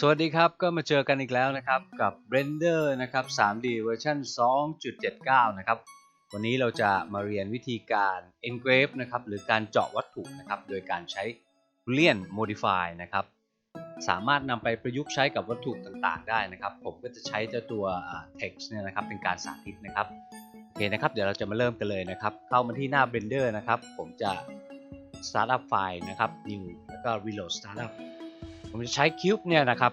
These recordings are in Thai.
สวัสดีครับ ก็มาเจอกันอีกแล้วนะครับกับ Blender นะครับ 3D เวอร์ชัน2.79 นะครับ วันนี้เราจะมาเรียนวิธีการ engrave นะครับ หรือการเจาะวัตถุนะครับ โดยการใช้ Boolean modify นะครับ สามารถนำไปประยุกต์ใช้กับวัตถุต่างๆ ได้นะครับ ผมก็จะใช้เจ้าตัว text เนี่ยนะครับ เป็นการสาธิตนะครับ โอเคนะครับ เดี๋ยวเราจะมาเริ่มกันเลยนะครับ เข้ามาที่หน้า Blender นะครับ ผมจะ start up file นะครับ new แล้วก็ reload startup ผมจะใช้ cube เนี่ยนะครับ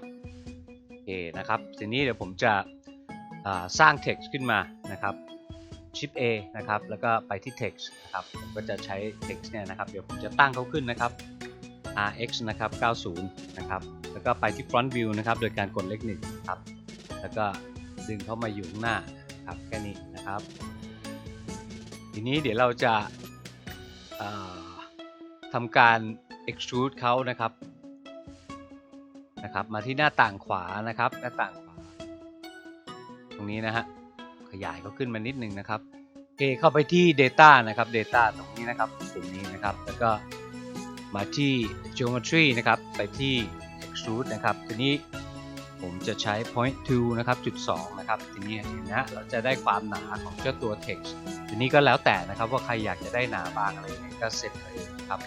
โอเคนะครับทีนี้เดี๋ยวผมจะสร้าง text ขึ้นมานะครับ shift A นะครับแล้วก็ไปที่ text นะครับผมก็จะใช้ text เนี่ยนะครับเดี๋ยวผมจะตั้งเขาขึ้นนะครับ rx นะครับ 90 นะครับ แล้วก็ไปที่ front view นะครับ โดยการกดเลขหนึ่งครับ แล้วก็ดึงเข้ามาอยู่ข้างหน้าครับแค่นี้นะครับ ทีนี้เดี๋ยวเราจะทำการ extrude เขานะครับ นะครับ มาที่หน้าต่างขวานะครับ หน้าต่างขวา ตรงนี้นะฮะขยายเขาขึ้นมานิดนึงนะครับโอเคเข้าไปที่ Data นะครับ Data ตรงนี้นะครับปุ่มนี้นะครับ แล้วก็มาที่ Geometry นะครับ ไปที่ Extrude นะครับทีนี้ผมจะใช้ Point to นะครับจุด2นะครับทีนี้เห็นนะเราจะได้ความหนาของเจ้าตัว Text ทีนี้ก็แล้วแต่นะครับว่าใครอยากจะได้หนาบางอะไรก็เซ็ตเอาเองครับ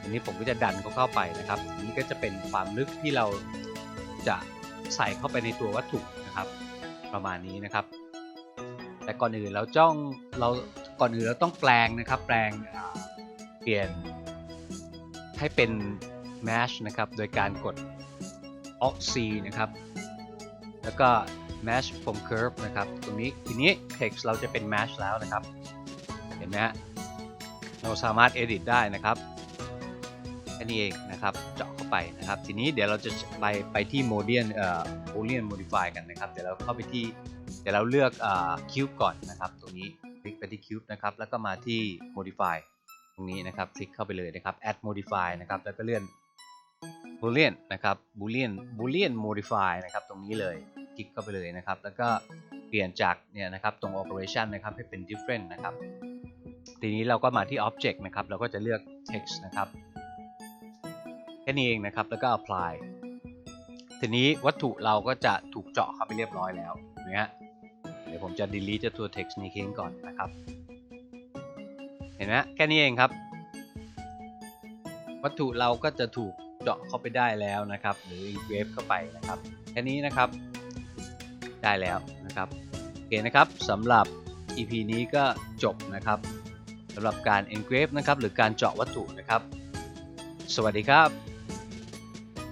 ทีนี้ผมก็จะดันเขาเข้าไปนะครับทีนี้ก็จะเป็นความลึกที่เราจะใส่เข้าไปในตัววัตถุนะครับ ประมาณนี้นะครับ แต่ก่อนอื่นเราจ้องเราก่อนอื่นเราต้องแปลงนะครับ แปลงเปลี่ยนให้เป็น mesh นะครับ โดยการกด alt C นะครับ แล้วก็ mesh from curve นะครับ ตรงนี้ทีนี้ text เราจะเป็น mesh แล้วนะครับ เห็นไหมฮะเราสามารถ edit ได้นะครับ ค่นี้เองนะครับ เจาะเข้าไปนะครับ ทีนี้เดี๋ยวเราจะไปไปที่ Boolean เอ่อ Boolean modify กันนะครับ เดี๋ยวเราเข้าไปที่ เดี๋ยวเราเลือกเอ่า cube ก่อนนะครับ ตรงนี้คลิกไปที่ cube นะครับ แล้วก็มาที่ modify ตรงนี้นะครับ คลิกเข้าไปเลยนะครับ add modify นะครับ แล้วก็เลื่อน boolean นะครับ boolean boolean modify นะครับ ตรงนี้เลย คลิกเข้าไปเลยนะครับ แล้วก็เปลี่ยนจากเนี่ยนะครับ ตรง operation นะครับ ให้เป็น different นะครับ ทีนี้เราก็มาที่ object นะครับ เราก็จะเลือก text นะครับ ค่นี้เองนะครับ แล้วก็ apply ทีนี้วัตถุเราก็จะถูกเจาะเข้าไปเรียบร้อยแล้วนะฮะเดี๋ยวผมจะ delete จ้าตัว text นี้ทิ้งก่อนนะครับ เห็นไหมแค่นี้เองครับ วัตถุเราก็จะถูกเจาะเข้าไปได้แล้วนะครับ หรือ engrave เข้าไปนะครับ แค่นี้นะครับ ได้แล้วนะครับ โอเคนะครับสำหรับ EP นี้ก็จบนะครับสำหรับการ engrave นะครับ หรือการเจาะวัตถุนะครับ สวัสดีครับ